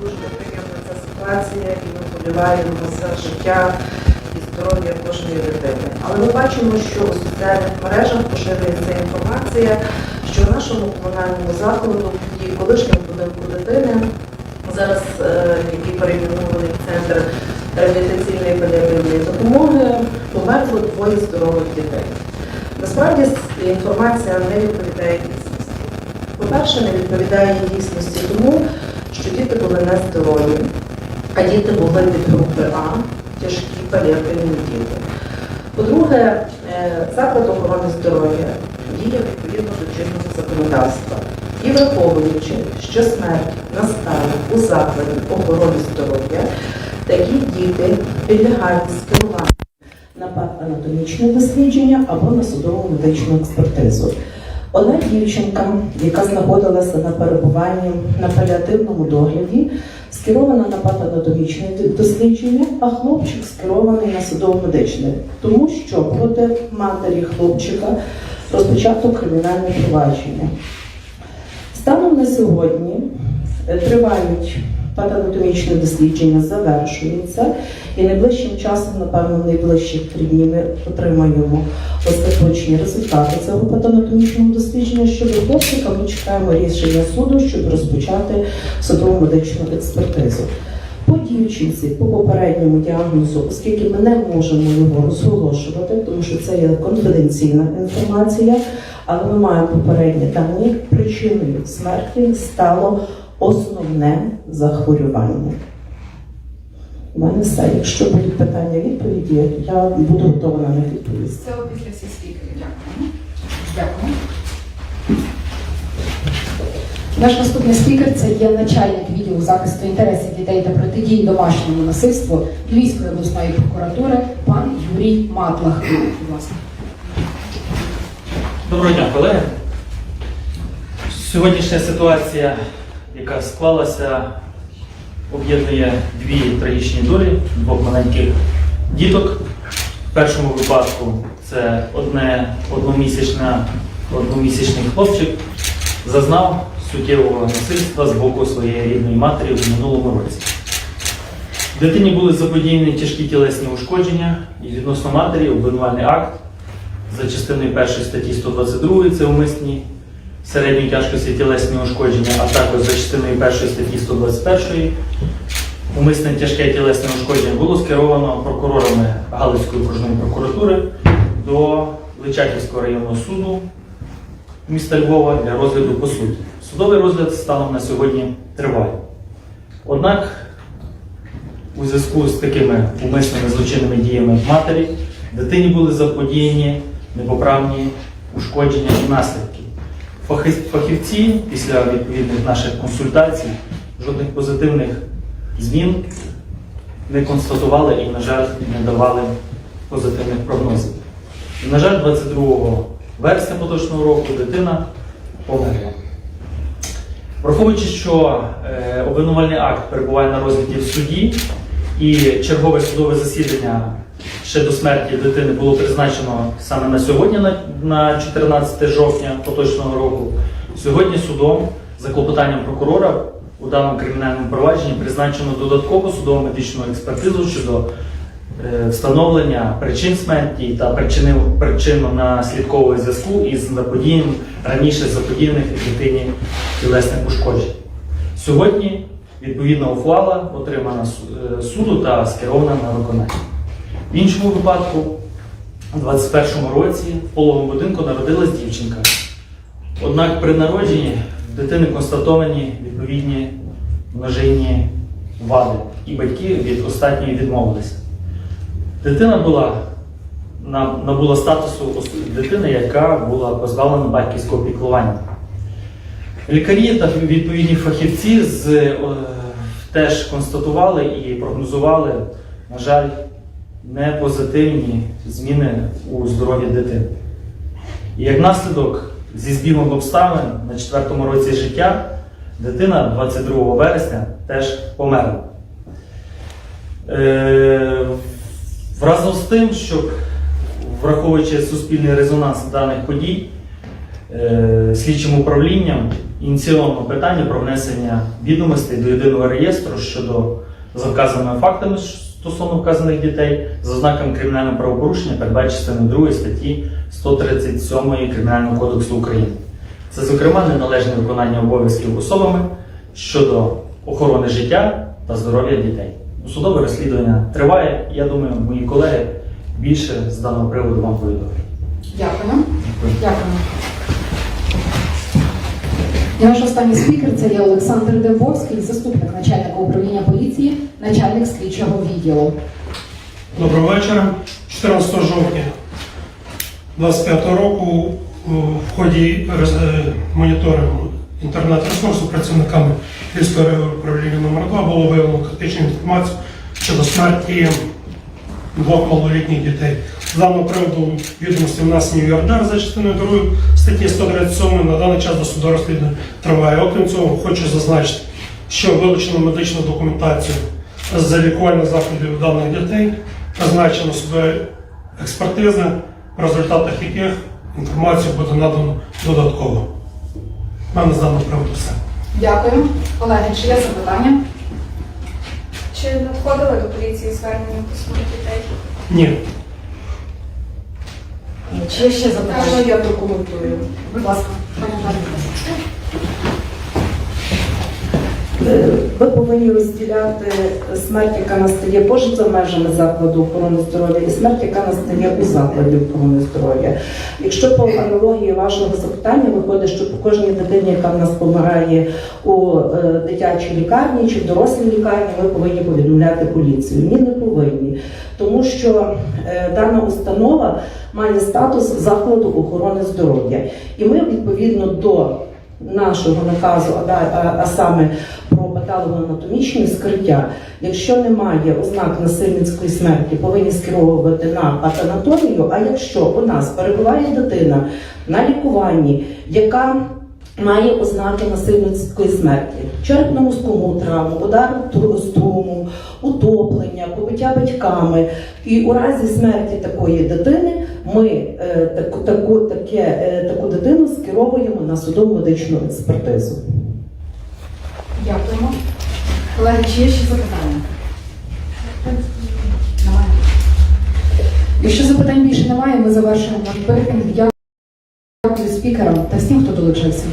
дуже неприємна ця ситуація, і ми вболіваємо за життя і здоров'я кожної дитини. Але ми бачимо, що у соціальних мережах поширюється інформація, що в нашому комунальному закладу і колишньому будинку дитини, зараз е, який перейменований в центр реабілітаційної паліативної допомоги, померло двоє здорових дітей. Насправді інформація не відповідає дійсності. По-перше, не відповідає дійсності тому, що діти були нездорові, а діти були від групи А, тяжкі паліативні діти. По-друге, е, заклад охорони здоров'я діє відповідно до чинного законодавства. І враховуючи, що смерть настала у закладі охорони здоров'я, такі діти підлягають скеруванню на анатомічне дослідження або на судову медичну експертизу. Одна дівчинка, яка знаходилася на перебуванні на паліативному догляді, скерована на патанатомічне дослідження, а хлопчик скерований на судово-медичне, тому що проти матері хлопчика розпочато кримінальне провадження. Станом на сьогодні тривають патанатомічне дослідження, завершується, і найближчим часом, напевно, в найближчих три дні ми отримаємо остаточні результати цього патанатомічного дослідження щодо хлопчика. Ми чекаємо рішення суду, щоб розпочати судово медичну експертизу. По дівчинці, по попередньому діагнозу, оскільки ми не можемо його розголошувати, тому що це є конфіденційна інформація, але ми маємо попередні дані, причиною смерті стало основне захворювання. У мене все. Якщо будуть питання відповіді, я буду готова на них відповісти. Це після всіх спікерів. Дякую. Дякую. Наш наступний спікер це є начальник відділу захисту інтересів дітей та протидії домашньому насильству Львівської обласної прокуратури пан Юрій Матлах. Будь ласка. Доброго дня, колеги. Сьогоднішня ситуація, яка склалася, об'єднує дві трагічні долі двох маленьких діток. В першому випадку це одне одномісячна, одномісячний хлопчик зазнав суттєвого насильства з боку своєї рідної матері в минулому році. Дитині були заподіяні тяжкі тілесні ушкодження і відносно матері обвинувальний акт за частиною першої статті 122 це умисні середньої тяжкості тілесні ушкодження, а також за частиною першої статті 121 умисне тяжке тілесне ушкодження було скеровано прокурорами Галицької окружної прокуратури до Личаківського районного суду міста Львова для розгляду по суті. Судовий розгляд станом на сьогодні триває. Однак у зв'язку з такими умисними злочинними діями матері дитині були заподіяні непоправні ушкодження і наслідки. Фахівці після відповідних наших консультацій жодних позитивних змін не констатували і, на жаль, не давали позитивних прогнозів. І, на жаль, 22 вересня поточного року дитина померла. Враховуючи, що е, обвинувальний акт перебуває на розгляді в суді, і чергове судове засідання ще до смерті дитини було призначено саме на сьогодні, на, на 14 жовтня поточного року. Сьогодні судом за клопотанням прокурора у даному кримінальному провадженні призначено додаткову судово медичну експертизу щодо е, встановлення причин смерті та причини причинно-наслідкового зв'язку із заподіянням раніше заподіяних дитині тілесних ушкоджень. Сьогодні відповідна ухвала отримана е, суду та скерована на виконання. В іншому випадку, у 21-му році в половому будинку народилась дівчинка. Однак при народженні дитини констатовані відповідні множинні вади, і батьки від останньої відмовилися. Дитина була набула статусу дитини, яка була позбавлена батьківського піклування. Лікарі та відповідні фахівці з, е, теж констатували і прогнозували, на жаль, непозитивні зміни у здоров'ї дитини. І як наслідок, зі збігом обставин на четвертому році життя дитина 22 вересня теж померла. Е, Разом з тим, щоб враховуючи суспільний резонанс даних подій, е, слідчим управлінням ініційовано питання про внесення відомостей до єдиного реєстру щодо за вказаними фактами стосовно вказаних дітей за ознаками кримінального правопорушення, передбачені частиною 2 статті 137 Кримінального кодексу України. Це, зокрема, неналежне виконання обов'язків особами щодо охорони життя та здоров'я дітей. Судове розслідування триває. Я думаю, мої колеги більше з даного приводу вам повідомлять. Дякую. Дякую. Наш останній спікер це є Олександр Дембовський, заступник начальника управління поліції, начальник слідчого відділу. Доброго вечора. 14 жовтня 25 року в ході е, моніторингу інтернет-ресурсу працівниками Львівського управління номер 2 було виявлено критичну інформацію щодо смерті двох малолітніх дітей. Даного приводу відомості внесені в ЄРДР за частиною 2 статті 137 на даний час до суду розслідування триває. Окрім цього, хочу зазначити, що вилучено медичну документацію з лікувальних заходів даних дітей, призначено себе експертизи, в результатах яких інформацію буде надано додатково. У мене з даного приводу все. Дякую. Колеги, чи є запитання? Чи надходили до поліції звернення своїх дітей? Ні. Чи ще запитання? я прокоментую? Будь ласка, Ви повинні розділяти смерть, яка настає поза межами закладу охорони здоров'я, і смерть, яка настає у закладі охорони здоров'я. Якщо по аналогії вашого запитання виходить, що по кожній дитині, яка в нас помирає у е, дитячій лікарні чи в дорослій лікарні, ми повинні повідомляти поліцію. Ні, не повинні, тому що е, дана установа має статус закладу охорони здоров'я, і ми відповідно до нашого наказу, а, саме про патологоанатомічні скриття, якщо немає ознак насильницької смерті, повинні скеровувати на патанатомію. А якщо у нас перебуває дитина на лікуванні, яка має ознаки насильницької смерті, черепно-мозкову травму, удар струму, утоплення, побиття батьками. І у разі смерті такої дитини ми е, таку, таку, таке, е, таку дитину скеровуємо на судово медичну експертизу. Дякуємо. Колеги, чи є ще запитання? Немає. Якщо запитань більше немає, ми завершуємо наш брифінг. Дякую спікерам та всім, хто долучився.